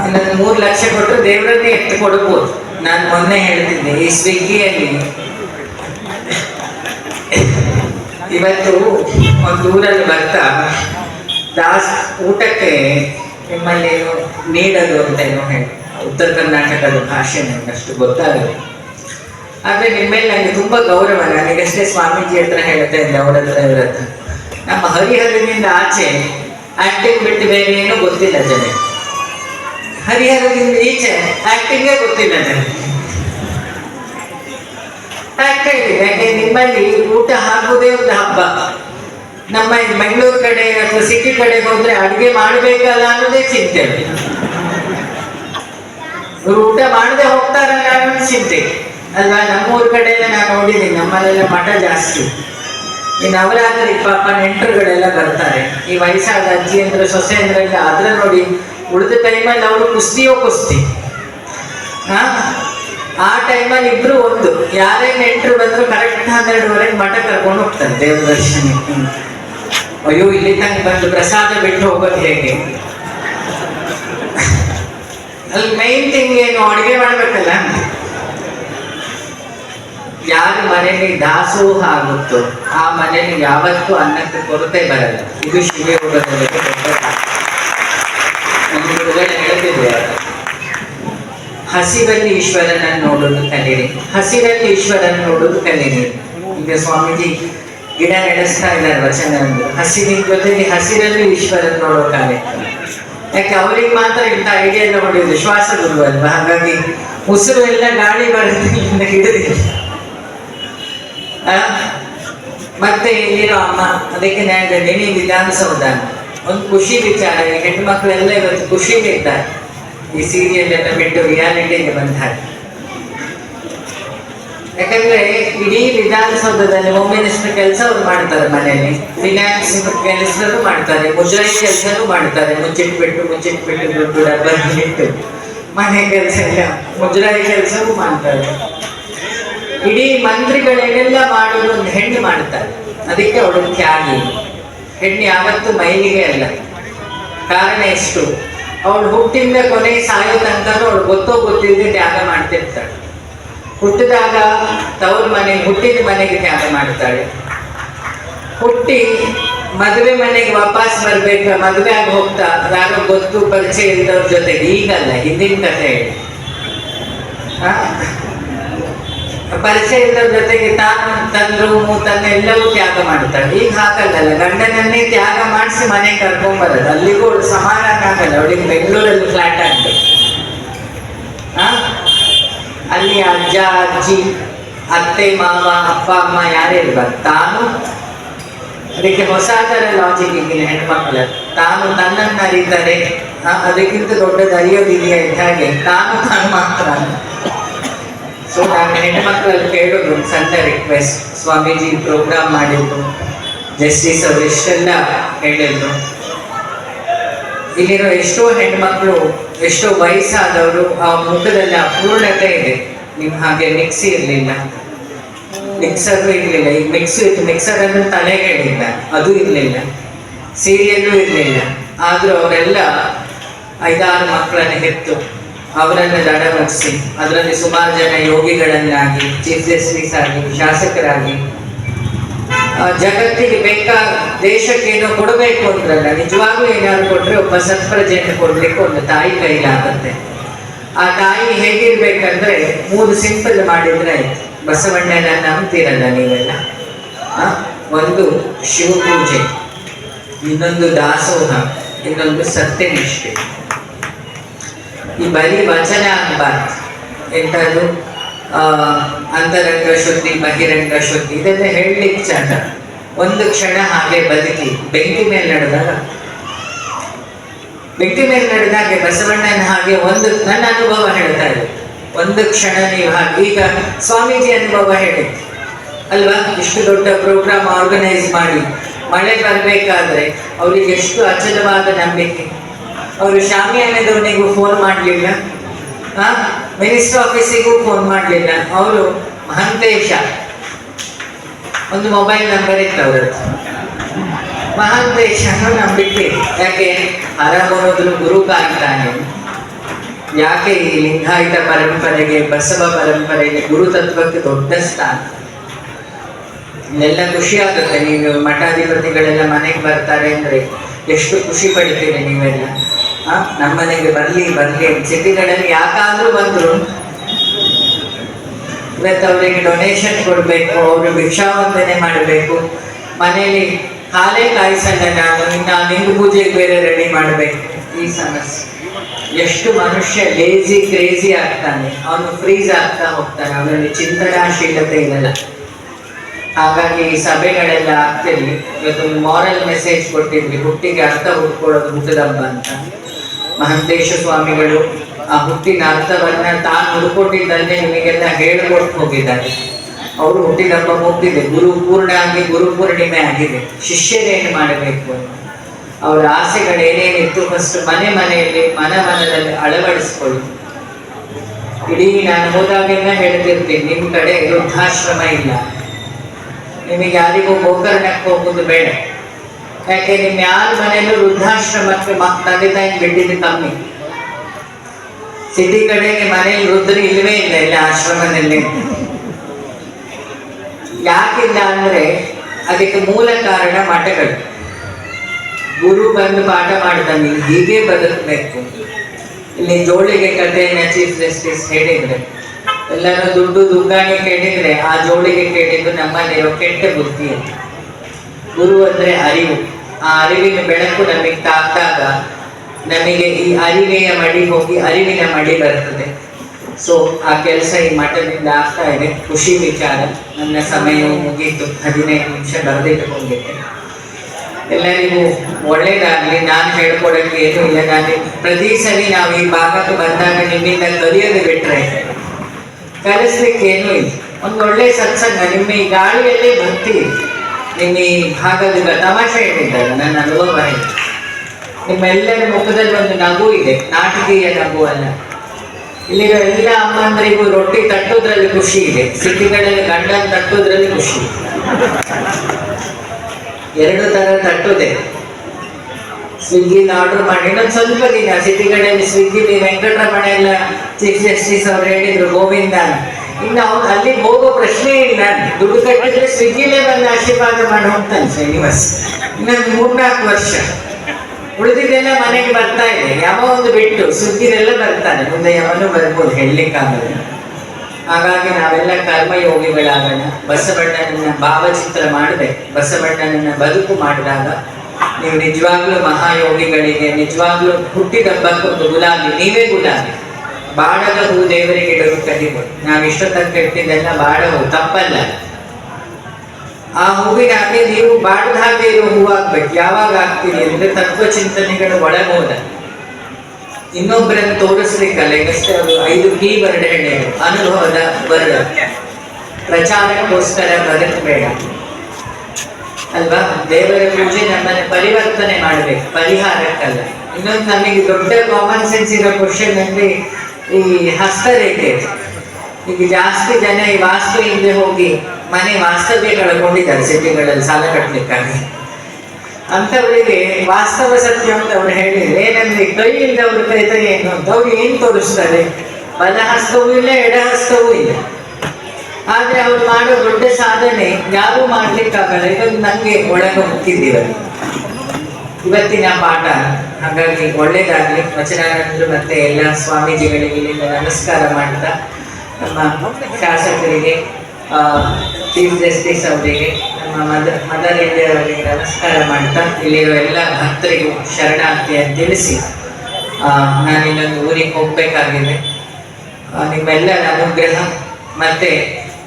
ಇನ್ನೊಂದು ಮೂರು ಲಕ್ಷ ಕೊಟ್ಟರೆ ದೇವರನ್ನೇ ಎತ್ತು ಕೊಡ್ಬೋದು. ನಾನು ಮೊನ್ನೆ ಹೇಳ್ತಿದ್ದೆ, ಈ ಸ್ವಿಗ್ಗಿಯಲ್ಲಿ ಇವತ್ತು ಒಂದು ಊರಲ್ಲಿ ಬರ್ತಾ, ದಾಸ್ ಊಟಕ್ಕೆ ನಿಮ್ಮಲ್ಲಿ ನೀಡೋದು ಅಂತ ಏನೋ ಹೇಳಿ. ಉತ್ತರ ಕರ್ನಾಟಕದ ಭಾಷೆ ನನಗಷ್ಟು ಅಷ್ಟು ಆದರೆ ಆದ್ರೆ ನಿಮ್ಮ ನನಗೆ ತುಂಬ ಗೌರವ. ನನಗಷ್ಟೇ ಸ್ವಾಮೀಜಿ ಹತ್ರ ಹೇಳ್ತಾ ಇದ್ದೆ ಅವ್ರ ಹತ್ರ ಇವ್ರ ಹತ್ರ. ನಮ್ಮ ಹರಿಹರದಿಂದ ಆಚೆ ಆಕ್ಟಿಂಗ್ ಬಿಟ್ಟು ಬೇರೆ ಗೊತ್ತಿಲ್ಲ ಜನ. ಹರಿಹರದಿಂದ ಈಚೆ ಆಕ್ಟಿಂಗೇ ಗೊತ್ತಿಲ್ಲ ಜನ. ಯಾಕೆ ನಿಮ್ಮಲ್ಲಿ ಊಟ ಹಾಕುವುದೇ ಒಂದು ಹಬ್ಬ. ನಮ್ಮ ಮಂಗಳೂರು ಕಡೆ ಅಥವಾ ಸಿಟಿ ಕಡೆ ಹೋದ್ರೆ ಅಡುಗೆ ಮಾಡ್ಬೇಕಲ್ಲ ಅನ್ನೋದೇ ಚಿಂತೆ. ಊಟ ಮಾಡದೆ ಹೋಗ್ತಾರಲ್ಲ ಅನ್ನೋದು ಚಿಂತೆ. ಅಲ್ವಾ? ನಮ್ಮೂರ್ ಕಡೆ ಎಲ್ಲ ನಾನು ನೋಡಿದ್ದೀನಿ ನಮ್ಮಲ್ಲೆಲ್ಲ ಮಠ ಜಾಸ್ತಿ. ಈ ನವರಾತ್ರಿ ಪಾಪ ನೆಂಟರುಗಳೆಲ್ಲ ಬರ್ತಾರೆ. ಈ ವಯಸ್ಸಾದ ಅಜ್ಜಿ ಅಂದ್ರೆ ಸೊಸೆ ಅಂದ್ರೆ ಎಲ್ಲ ಅದ್ರ ನೋಡಿ ಉಳಿದ ಟೈಮಲ್ಲಿ ಅವರು ಕುಸ್ತಿಯೋ ಕುಸ್ತಿ. ಹಾ ಆ ಟೈಮಲ್ಲಿ ಇಬ್ರು ಒಂದು. ಯಾರೇ ನೆಂಟರು ಬಂದ್ರು ಕರೆಕ್ಟ್ ಹನ್ನೆರಡುವರೆಗೆ ಮಠ ಕರ್ಕೊಂಡು ಹೋಗ್ತಾರೆ ದೇವ್ರ ದರ್ಶನಕ್ಕೆ ಅಯ್ಯೋ, ಇಲ್ಲಿ ತಂಗ ಬಂದು ಪ್ರಸಾದ ಬಿಟ್ಟು ಹೋಗೋದು ಹೇಗೆ? ಅಲ್ಲಿ ಮೈನ್ ಥಿಂಗ್ ಏನು, ಅಡುಗೆ ಮಾಡ್ಬೇಕಲ್ಲ? ಯಾರ ಮನೆಯಲ್ಲಿ ದಾಸೋಹ ಆಗುತ್ತೋ ಆ ಮನೆಯಲ್ಲಿ ಯಾವತ್ತೂ ಅನ್ನಕ್ಕೆ ಕೊರತೆ ಬರಲ್ಲ. ಇದು ಶಿವಯೋಗದಲ್ಲಿ ಹಸಿರಲ್ಲಿ ಈಶ್ವರನನ್ನು ನೋಡೋದು ಕಲೀರಿ ಹಸಿರಲ್ಲಿ ಈಶ್ವರನ ನೋಡೋದು ಕಲೀರಿ ಈಗ ಸ್ವಾಮೀಜಿ ಗಿಡ ನಡೆಸ್ತಾ ಇದ್ದಾರೆ ವಚನ ಅಂದ್ರೆ ಹಸಿರಿನ ಜೊತೆಗೆ ಹಸಿರಲ್ಲಿ ಈಶ್ವರನ ನೋಡೋ ಕಾರ್ಯಕ್ರಮ. ಯಾಕೆ ಅವ್ರಿಗೆ ಮಾತ್ರ ಇಂಥ ಐಡಿಯಾ ಎಲ್ಲ ಹೊಡೆಯೋದು ಶ್ವಾಸ ಅಲ್ವಾ? ಹಾಗಾಗಿ ಉಸಿರು ಎಲ್ಲ ಗಾಳಿ ಬರೋದ್ರಿಂದ ಹಿಡಿದಿಲ್ಲ? ಮತ್ತೆ ಇಲ್ಲಿರೋ ಅಮ್ಮ, ಅದಕ್ಕೆ ನಾನು ಮಿನಿ ವಿಧಾನಸೌಧ ಒಂದು ಖುಷಿ ವಿಚಾರ. ಹೆಣ್ಣು ಹೆಣ್ಮಕ್ಳೆಲ್ಲ ಇವತ್ತು ಖುಷಿ ಇದ್ದಾರೆ ಈ ಸೀರಿಯಲ್ ಎಲ್ಲ ಬಿಟ್ಟು ರಿಯಾಲಿಟಿಗೆ ಬಂದ ಹಾಗೆ. ಯಾಕಂದ್ರೆ ಇಡೀ ವಿಧಾನಸೌಧದಲ್ಲಿ ಹೋಮ್ ಮಿನಿಸ್ಟರ್ ಕೆಲಸ ಅವ್ರು ಮಾಡ್ತಾರೆ ಮನೆಯಲ್ಲಿ. ಫಿನಾನ್ಸ್ ಕೆಲಸನೂ ಮಾಡ್ತಾರೆ ಮುಜರಾಯಿ ಕೆಲಸನೂ ಮಾಡ್ತಾರೆ. ಮುಚ್ಚಿಟ್ಬಿಟ್ಟು ಮುಚ್ಚಿಟ್ಬಿಟ್ಟು ದುಡ್ಡು ಬಂದ್ಬಿಟ್ಟು ಮನೆ ಕೆಲಸ ಎಲ್ಲ ಮುಜರಾಯಿ ಕೆಲಸವೂ ಮಾಡ್ತಾರೆ. ಇಡೀ ಮಂತ್ರಿಗಳೇನೆಲ್ಲ ಮಾಡೋದು ಒಂದು ಹೆಣ್ಣು ಮಾಡ್ತಾರೆ. ಅದಕ್ಕೆ ಅವಳು ತ್ಯಾಗಿ. ಹೆಣ್ಣು ಯಾವತ್ತೂ ಮೈಲಿಗೆ ಅಲ್ಲ. ಕಾರಣ ಎಷ್ಟು? ಅವಳು ಹುಟ್ಟಿಂದ ಕೊನೆ ಸಾಯೋ ಅವಳು ಗೊತ್ತೋ ಗೊತ್ತಿಲ್ಲದೆ ತ್ಯಾಗ ಮಾಡ್ತಿರ್ತಾಳೆ. ಹುಟ್ಟಿದಾಗ ತವ್ರ ಮನೆ, ಹುಟ್ಟಿದ ಮನೆಗೆ ತ್ಯಾಗ ಮಾಡ್ತಾಳೆ ಹುಟ್ಟಿ ಮದುವೆ ಮನೆಗೆ ವಾಪಸ್ ಬರ್ಬೇಕು? ಮದುವೆ ಆಗಿ ಹೋಗ್ತಾ ಯಾರೋ ಗೊತ್ತು, ಪರಿಚಯ ಇದ್ದವ್ರ ಜೊತೆಗೆ ಈಗಲ್ಲ, ಹಿಂದಿನ ಕಥೆ ಹೇಳಿ? ಪರಿಚಯ ಇದ್ದವ್ರ ಜೊತೆಗೆ ತಾನು, ತನ್ನ ರೂಮು ಎಲ್ಲವೂ ತ್ಯಾಗ ಮಾಡ್ತಾಳೆ ಈಗ ಹಾಕಲ್ಲಲ್ಲ, ಗಂಡನನ್ನೇ ತ್ಯಾಗ ಮಾಡಿಸಿ ಮನೆ ಕರ್ಕೊಂಡ್ಬರೋದು ಅಲ್ಲಿಗೂ ಅವಳು ಸಮಾಧಾನ ಆಗಲ್ಲ ಅವಳಿಗೆ ಬೆಂಗಳೂರಲ್ಲಿ ಫ್ಲಾಟ್ ಆಗ್ಬೇಕು? ಅಲ್ಲಿ ಅಜ್ಜ, ಅಜ್ಜಿ, ಅತ್ತೆ, ಮಾವ, ಅಪ್ಪ, ಅಮ್ಮ ಯಾರೇ ಇರ್ಬಾರ್ದು, ತಾನು ಅದಕ್ಕೆ ಹೊಸ ಥರ ಲಾಜಿಕ್ ಇದ್ದೀನಿ ಹೆಣ್ಮಕ್ಳ. ತಾನು ತನ್ನನ್ನು ಅರಿತಾರೆ ಅದಕ್ಕಿಂತ ದೊಡ್ಡದು ಅರಿಯೋದಿದೆಯಾ ಇದ್ದ ಹಾಗೆ, ತಾನು ತಾನು ಮಾತ್ರ ಸೊ ನಾನು ಹೆಣ್ಮಕ್ಳಲ್ಲಿ ಕೇಳೋದು ಒಂದು ಸಣ್ಣ ರಿಕ್ವೆಸ್ಟ್ ಸ್ವಾಮೀಜಿ ಪ್ರೋಗ್ರಾಮ್ ಮಾಡಿದ್ರು ಜಸ್ಟಿಸ್ ಅವರು ಇಷ್ಟೆಲ್ಲ ಹೇಳಿದ್ರು. ಇಲ್ಲಿರೋ ಎಷ್ಟೋ ಹೆಣ್ಮಕ್ಳು, ಎಷ್ಟೋ ವಯಸ್ಸಾದವರು ಆ ಮುಖದಲ್ಲಿ ಅಪೂರ್ಣತೆ ಇದೆ. ನಿಮ್ ಹಾಗೆ ಮಿಕ್ಸಿ ಇರಲಿಲ್ಲ. ಮಿಕ್ಸರ್ ಇರಲಿಲ್ಲ. ಈಗ ಮಿಕ್ಸ್ ಇತ್ತು. ಮಿಕ್ಸರ್ ಅನ್ನು ತಲೆಗೆ ಹೇಳಿಲ್ಲ ಅದು ಇರಲಿಲ್ಲ. ಸೀರಿಯಲ್ಲೂ ಇರಲಿಲ್ಲ. ಆದರೂ ಅವರೆಲ್ಲ ಐದಾರು ಮಕ್ಕಳನ್ನು ಹೆತ್ತು ಅವರನ್ನ ದಡಮಗಿಸಿ ಅದರಲ್ಲಿ ಸುಮಾರು ಜನ ಯೋಗಿಗಳನ್ನಾಗಿ ಚೀಫ್ ಜಸ್ಟಿಸ್ ಆಗಿ, ಶಾಸಕರಾಗಿ ಜಗತ್ತಿಗೆ ಬೇಕಾದ ದೇಶಕ್ಕೆ ಏನೋ ಕೊಡಬೇಕು ಅಂದ್ರಲ್ಲ ನಿಜವಾಗ್ಲೂ ಏನಾದ್ರು ಕೊಟ್ರೆ ಒಬ್ಬ ಸತ್ಪ್ರಜೆಯನ್ನು ಕೊಡ್ಲಿಕ್ಕೆ ಒಂದು ತಾಯಿ ಕೈಲಾಗುತ್ತೆ. ಆ ತಾಯಿ ಹೇಗಿರ್ಬೇಕಂದ್ರೆ ಮೂರು ಸಿಂಪಲ್ ಮಾಡಿದ್ರೆ ಬಸವಣ್ಣನ ನಂಬ್ತಿರಲ್ಲ ನೀವೆಲ್ಲ? ಒಂದು ಶಿವಪೂಜೆ ಇನ್ನೊಂದು ದಾಸೋಹ ಇನ್ನೊಂದು ಸತ್ಯನಿಷ್ಠೆ. ಈ ಬರೀ ವಚನ ಅನ್ಬಾರ್ದು. ಆ, ಅಂತರಂಗ ಶುದ್ಧಿ, ಬಹಿರಂಗ ಶುದ್ಧಿ, ಇದೆಲ್ಲ ಹೇಳಲಿಕ್ಕೆ ಚಂದ ಒಂದು ಕ್ಷಣ ಹಾಗೆ ಬದುಕಿ, ಬೆಂಕಿ ಮೇಲೆ ನಡೆದಾಗ, ಬೆಂಕಿ ಮೇಲೆ ನಡೆದಾಗೆ ಬಸವಣ್ಣನ ಹಾಗೆ ಒಂದು ನನ್ನ ಅನುಭವ ಹೇಳ್ತಾ ಇದೆ ಒಂದು ಕ್ಷಣ ನೀವು ಹಾಗೆ, ಈಗ ಸ್ವಾಮೀಜಿ ಅನುಭವ ಹೇಳಿ. ಅಲ್ವಾ? ಇಷ್ಟು ದೊಡ್ಡ ಪ್ರೋಗ್ರಾಮ್ ಆರ್ಗನೈಸ್ ಮಾಡಿ. ಮಳೆ ಬರಬೇಕಾದ್ರೆ ಅವ್ರಿಗೆ ಎಷ್ಟು ಅಚಲವಾದ ನಂಬಿಕೆ. ಅವರು ಶಾಮಿಯಾನದವನಿಗೂ ಫೋನ್ ಮಾಡಲಿಲ್ಲ. ಮಿನಿಸ್ಟರ್ ಆಫೀಸಿಗೂ ಫೋನ್ ಮಾಡಲಿಲ್ಲ ಅವರು ಮಹಂತೇಶ. ಒಂದು ಮೊಬೈಲ್ ನಂಬರ್ ಇತ್ತು ಅವರು ಮಹಂತೇಶ ನಂಬಿಕೆ. ಯಾಕೆ? ಹರಮೋದ್ರು ಗುರು ಕಾಯ್ತಾನೆ ಯಾಕೆ ಈ ಲಿಂಗಾಯತ ಪರಂಪರೆಗೆ, ಬಸವ ಪರಂಪರೆಗೆ ಗುರು ತತ್ವಕ್ಕೆ ದೊಡ್ಡ ಸ್ಥಾನ? ಎಲ್ಲ ಖುಷಿ ಆಗುತ್ತೆ. ನೀವು ಮಠಾಧಿಪತಿಗಳೆಲ್ಲ ಮನೆಗೆ ಬರ್ತಾರೆ ಅಂದ್ರೆ ಎಷ್ಟು ಖುಷಿ ಪಡ್ತೀರಿ ನೀವೆಲ್ಲ? ನಮ್ಮನೆಗೆ ಬರ್ಲಿ ಬರ್ಲಿ ಸಿಟಿಗಳಲ್ಲಿ ಯಾಕಾದ್ರೂ ಬಂದ್ರು. ಇವತ್ತು ಅವರಿಗೆ ಡೊನೇಷನ್ ಕೊಡಬೇಕು, ಅವರು ಭಿಕ್ಷಾವಂದನೆ ಮಾಡಬೇಕು. ಮನೆಯಲ್ಲಿ ಹಾಲೇ ಕಾಯಿಸಲ್ಲ ನಾನು, ಇನ್ನು ನಿಂಗು ಪೂಜೆಗೆ ಬೇರೆ ರೆಡಿ ಮಾಡಬೇಕು. ಈ ಸಮಸ್ಯೆ. ಎಷ್ಟು ಮನುಷ್ಯ ಲೇಜಿ ಕ್ರೇಜಿ ಆಗ್ತಾನೆ. ಅವನು ಫ್ರೀಸ್ ಆಗ್ತಾ ಹೋಗ್ತಾನೆ ಅವನಲ್ಲಿ ಚಿಂತನಾಶೀಲತೆ ಇರಲ್ಲ. ಹಾಗಾಗಿ ಈ ಸಭೆಗಳೆಲ್ಲ ಆಗ್ತಿರ್ಲಿ. ಇವತ್ತು ಮಾರಲ್ ಮೆಸೇಜ್ ಕೊಟ್ಟಿದ್ವಿ ಹುಟ್ಟಿಗೆ ಅರ್ಥ ಹುಡ್ಕೊಳ್ಳೋದು ಹುಟ್ಟದಬ್ಬ ಅಂತ. ಮಹಂತೇಶ ಸ್ವಾಮಿಗಳು ಆ ಹುಟ್ಟಿನ ಅರ್ಥವನ್ನ ತಾನು ಹುಡುಕೊಟ್ಟಿದ್ದಂತೆ ನಿಮಗೆಲ್ಲ ಹೇಳ್ಕೊಟ್ಟು ಹೋಗಿದ್ದಾರೆ. ಅವರು ಹುಟ್ಟಿದ ಹಬ್ಬ ಮುಗ್ದಿದೆ. ಗುರು ಪೂರ್ಣ ಆಗಿ ಗುರು ಪೂರ್ಣಿಮೆ ಆಗಿದೆ. ಶಿಷ್ಯರೇನು ಮಾಡಬೇಕು? ಅವರ ಆಸೆಗಳು ಏನೇನಿತ್ತು ಫಸ್ಟ್ ಮನೆ ಮನೆಯಲ್ಲಿ ಮನ ಮನದಲ್ಲಿ ಅಳವಡಿಸ್ಕೊಳ್ಳಿ. ಇಡೀ ನಾನು ಹೋದಾಗೆಲ್ಲ ಹೇಳ್ತಿರ್ತೀನಿ ನಿಮ್ಮ ಕಡೆ ವೃದ್ಧಾಶ್ರಮ ಇಲ್ಲ. ನಿಮಗೆ ಯಾರಿಗೂ ಗೋಕರ್ಣಕ್ಕೆ ಹೋಗುದು ಬೇಡ. ಯಾಕೆ ನಿಮ್ ಯಾರ ಮನೆಯಲ್ಲೂ ವೃದ್ಧಾಶ್ರಮಕ್ಕೆ ತಂದೆ ತಾಯಿ ಬಿಟ್ಟಿದ್ದು ಕಮ್ಮಿ. ಸಿಟಿ ಕಡೆಗೆ ಮನೇಲಿ ವೃದ್ಧರು ಇಲ್ಲವೇ ಇಲ್ಲ ಇಲ್ಲ ಆಶ್ರಮದಲ್ಲಿ. ಯಾಕಿಲ್ಲ ಅಂದ್ರೆ ಅದಕ್ಕೆ ಮೂಲ ಕಾರಣ ಮಠಗಳು. ಗುರು ಬಂದು ಪಾಠ ಮಾಡ್ತಾನೆ ಹೀಗೆ ಬದುಕಬೇಕು. ಇಲ್ಲಿ ಜೋಳಿಗೆ ಕಥೆಯನ್ನ ಚೀಫ್ ಜಸ್ಟಿಸ್ ಹೇಳಿದ್ರೆ. ಎಲ್ಲರೂ ದುಡ್ಡು ದುಗ್ಗಾಣಿ ಕೇಳಿದ್ರೆ, ಆ ಜೋಳಿಗೆ ಕೇಳಿದ್ದು ನಮ್ಮಲ್ಲಿರೋ ಕೆಟ್ಟ ಬುದ್ಧಿ. ಗುರು ಅಂದ್ರೆ ಅರಿವು. ಆ ಅರಿವಿನ ಬೆಳಕು ನಮಗೆ ತಾಕ್ದಾಗ ನಮಗೆ ಈ ಅರಿವೆಯ ಮಡಿ ಹೋಗಿ ಅರಿವಿನ ಮಡಿ ಬರ್ತದೆ ಸೊ ಆ ಕೆಲಸ ಈ ಮಠದಿಂದ ಆಗ್ತಾ ಇದೆ. ಖುಷಿ ವಿಚಾರ. ನನ್ನ ಸಮಯವು ಮುಗೀತು. ಹದಿನೈದು ನಿಮಿಷ ಬರೆದಿಟ್ಟುಕೊಂಡಿದ್ದೆ. ಎಲ್ಲರಿಗೂ ಒಳ್ಳೇದಾಗಲಿ. ನಾನು ಹೇಳ್ಕೊಡೋಕ್ಕೆ ಏನು ಇಲ್ಲ. ನಾನು ಪ್ರತಿ ಸರಿ ನಾವು ಈ ಭಾಗಕ್ಕೆ ಬಂದಾಗ ನಿಮ್ಮಿಂದ ಕಲಿಯೋದು ಬಿಟ್ಟರೆ ಕಲಿಸ್ಲಿಕ್ಕೆ ಏನೂ ಇಲ್ಲ. ಒಂದು ಒಳ್ಳೆ ಸತ್ಸಂಗ. ನಿಮ್ಮ ಈ ಗಾಳಿಯಲ್ಲೇ ಭಕ್ತಿ ನಿಮ್ಮ ಈ ಭಾಗದ ತಮಾಷೆ ಹೇಳಿದ್ದಾರೆ ನನ್ನ ಅನುಭವ ಇದೆ ನಿಮ್ಮೆಲ್ಲರ ಮುಖದಲ್ಲಿ ಒಂದು ನಗು ಇದೆ, ನಾಟಕೀಯ ನಗು ಅಲ್ಲ. ಇಲ್ಲಿರೋ ಎಲ್ಲ ಅಮ್ಮಂದರಿಗೂ ರೊಟ್ಟಿ ತಟ್ಟೋದ್ರಲ್ಲಿ ಖುಷಿ ಇದೆ ಸಿಟಿಗಳಲ್ಲಿ ಗಂಡನ ತಟ್ಟೋದ್ರಲ್ಲಿ ಖುಷಿ. ಎರಡು ತರ ತಟ್ಟೋದೆ. ಸ್ವಿಗ್ಗಿನ ಆರ್ಡರ್ ಮಾಡಿ, ಇನ್ನೊಂದು ಸ್ವಲ್ಪ ದಿನ ಸಿಟಿಗಳಲ್ಲಿ ಸ್ವಿಗ್ಗಿಲಿ ವೆಂಕಟರಮಣ ಎಲ್ಲ ಚೀಫ್ ಜಸ್ಟಿಸ್ ಅವ್ರು ಹೇಳಿದ್ರು, ಗೋವಿಂದ. ಇನ್ನು ಅವನು ಅಲ್ಲಿಗೆ ಹೋಗೋ ಪ್ರಶ್ನೆ ಇಲ್ಲ. ದುಡ್ಡು ಕಟ್ಟಿದ್ರೆ ಸ್ವಿಗ್ಗಿಲೇ ಬಂದು ಆಶೀರ್ವಾದ ಮಾಡಿ ಹೋಗ್ತಾನೆ ಶ್ರೀನಿವಾಸ್. ಇನ್ನೊಂದು ಮೂರ್ನಾಲ್ಕು ವರ್ಷ. ಉಳಿದಿದ್ದೆಲ್ಲ ಮನೆಗೆ ಬರ್ತಾ ಇದೆ. ಯಾವ ಒಂದು ಬಿಟ್ಟು ಸುದ್ದಿನೆಲ್ಲ ಬರ್ತಾನೆ. ಮುಂದೆ ಯಾವನು ಬರ್ಬೋದು ಹೇಳಲಿಕ್ಕಾಗಲ್ಲ ಹಾಗಾಗಿ ನಾವೆಲ್ಲ ಕರ್ಮಯೋಗಿಗಳಾಗೋಣ. ಬಸವಣ್ಣನನ್ನ ಭಾವಚಿತ್ರ ಮಾಡದೆ. ಬಸವಣ್ಣನನ್ನ ಬದುಕು ಮಾಡಿದಾಗ ನೀವು ನಿಜವಾಗ್ಲೂ ಮಹಾಯೋಗಿಗಳಿಗೆ, ನಿಜವಾಗ್ಲೂ ಹುಟ್ಟಿದಬ್ಬಕ್ಕೊಂದು ಗುಲಾಬಿ, ನೀವೇ ಗುಲಾಬಿ. ಬಾಡದ ಹೂ ದೇವರಿಗೆ ಇಡಲು ಕಲಿಬೋದು ನಾವು ಇಷ್ಟ ತಂದು ಇಟ್ಟಿದ್ದೆಲ್ಲ ಬಾಡ ಹೂ, ತಪ್ಪಲ್ಲ. ಆ ಹೂವಿನ ಹಾಗೆ ನೀವು ಬಾಡದ ಹಾಗೆ ಇರೋ ಹೂವಾಗ್ಬೇಕು ಯಾವಾಗ ಆಗ್ತೀರಿ ಅಂದ್ರೆ ತತ್ವ ಚಿಂತನೆಗಳು ಒಳಗೋದ. ಇನ್ನೊಬ್ಬರನ್ನು ತೋರಿಸ್ಲಿಕ್ಕಲ್ಲ ಈಗಷ್ಟೇ ಅದು ಐದು ಕೀ ವರ್ಡ್ ಅನುಭವದ ವರ್ಡ್ ಪ್ರಚಾರಕ್ಕೋಸ್ಕರ ಬದುಕಬೇಡ. ಅಲ್ವಾ? ದೇವರ ಪೂಜೆ ನಮ್ಮನ್ನು ಪರಿವರ್ತನೆ ಮಾಡಬೇಕು. ಪರಿಹಾರಕ್ಕಲ್ಲ. ಇನ್ನೊಂದು ನಮಗೆ ದೊಡ್ಡ ಕಾಮನ್ ಸೆನ್ಸ್ ಇರೋ ಕ್ವಶನ್ ಅಂದ್ರೆ ಈ ಹಸ್ತರೇಖೆ. ಈಗ ಜಾಸ್ತಿ ಜನ ಈ ವಾಸ್ತು ಹಿಂದೆ ಹೋಗಿ ಮನೆ ವಾಸ್ತವ್ಯ ಕಳ್ಕೊಂಡಿದ್ದಾರೆ ಸಿಟಿಗಳಲ್ಲಿ ಸಾಲ ಕಟ್ಟಲಿಕ್ಕಾಗಿ ಅಂಥವರಿಗೆ ವಾಸ್ತವ ಸತ್ಯ ಅಂತ ಅವ್ರು ಹೇಳಿದ್ರು, ಏನಂದ್ರೆ ಕೈ ಇಲ್ಲದವ್ರ ಕೈತ ಏನು ಅಂತ ಅವ್ರು ಏನು ತೋರಿಸ್ತಾರೆ? ಬಲ ಹಸ್ತವೂ ಇಲ್ಲ, ಎಡ ಹಸ್ತವೂ ಇಲ್ಲ. ಆದ್ರೆ ಅವ್ರು ಮಾಡೋ ದೊಡ್ಡ ಸಾಧನೆ ಯಾರೂ ಮಾಡ್ಲಿಕ್ಕಾಗಲ್ಲ. ಇದೊಂದು ನಂಗೆ ಒಳಗೆ ಮುಕ್ಕಿದ್ದೀವಿ ಇವತ್ತಿನ ಪಾಠ ಹಾಗಾಗಿ ಒಳ್ಳೇದಾಗಲಿ. ವಚನಾನಂದರು ಮತ್ತೆ ಎಲ್ಲ ಸ್ವಾಮೀಜಿಗಳಿಗೆ ನಮಸ್ಕಾರ ಮಾಡ್ತಾ, ನಮ್ಮ ಶಾಸಕರಿಗೆ ಚೀಫ್ ಜಸ್ಟಿಸ್ ಅವರಿಗೆ, ನಮ್ಮ ಮದ ಮದರ್ ನಮಸ್ಕಾರ ಮಾಡ್ತಾ ಇಲ್ಲಿರುವ ಎಲ್ಲ ಭಕ್ತರಿಗೂ ಶರಣಾರ್ಥಿಯನ್ನು ತಿಳಿಸಿ ನಾನು ಇನ್ನೊಂದು ಊರಿಗೆ ಹೋಗಬೇಕಾಗಿದೆ. ನಿಮ್ಮೆಲ್ಲರ ಅನುಗ್ರಹ ಮತ್ತೆ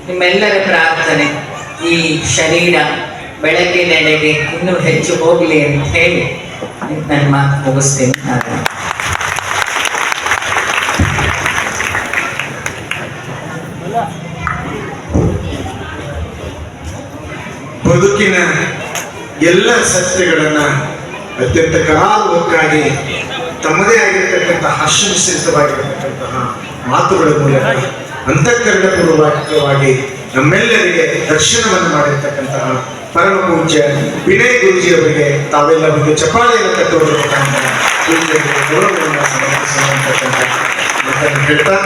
ನಿಮ್ಮೆಲ್ಲರ ಪ್ರಾರ್ಥನೆ ಈ ಶರೀರ ಬೆಳಕಿನೆಡೆಗೆ ಇನ್ನೂ ಹೆಚ್ಚು ಹೋಗಲಿ ಅಂತ ಹೇಳಿ ನನ್ನ ಮಾತು ಮುಗಿಸ್ತೀನಿ. ನಾನು ಬದುಕಿನ ಎಲ್ಲ ಸತ್ಯಗಳನ್ನ ಅತ್ಯಂತ ಕರಾರುವಕ್ಕಾಗಿ ತಮ್ಮದೇ ಆಗಿರ್ತಕ್ಕಂಥ ಹಾಸ್ಯಮಿಶ್ರಿತವಾಗಿರತಕ್ಕಂತಹ ಮಾತುಗಳ ಮೂಲಕ, ಅಂತಃಕರಣಪೂರ್ವಕವಾಗಿ ನಮ್ಮೆಲ್ಲರಿಗೆ ದರ್ಶನವನ್ನು ಮಾಡಿರ್ತಕ್ಕಂತಹ ಪರಮ ಪೂಜ್ಯ ವಿನಯ್ ಗುರುಜಿ ಅವರಿಗೆ ತಾವೆಲ್ಲ ಒಂದು ಚಪಾಳಿಯನ್ನು ಕಟ್ಟುವುದರ ಮುಖಾಂತರ ಗುರುಜಿಯವರಿಗೆ ಗೌರವವನ್ನು ಸಮರ್ಪಿಸುವಂತಕ್ಕಂಥ ಮಾತನ್ನು ಹೇಳ್ತಾ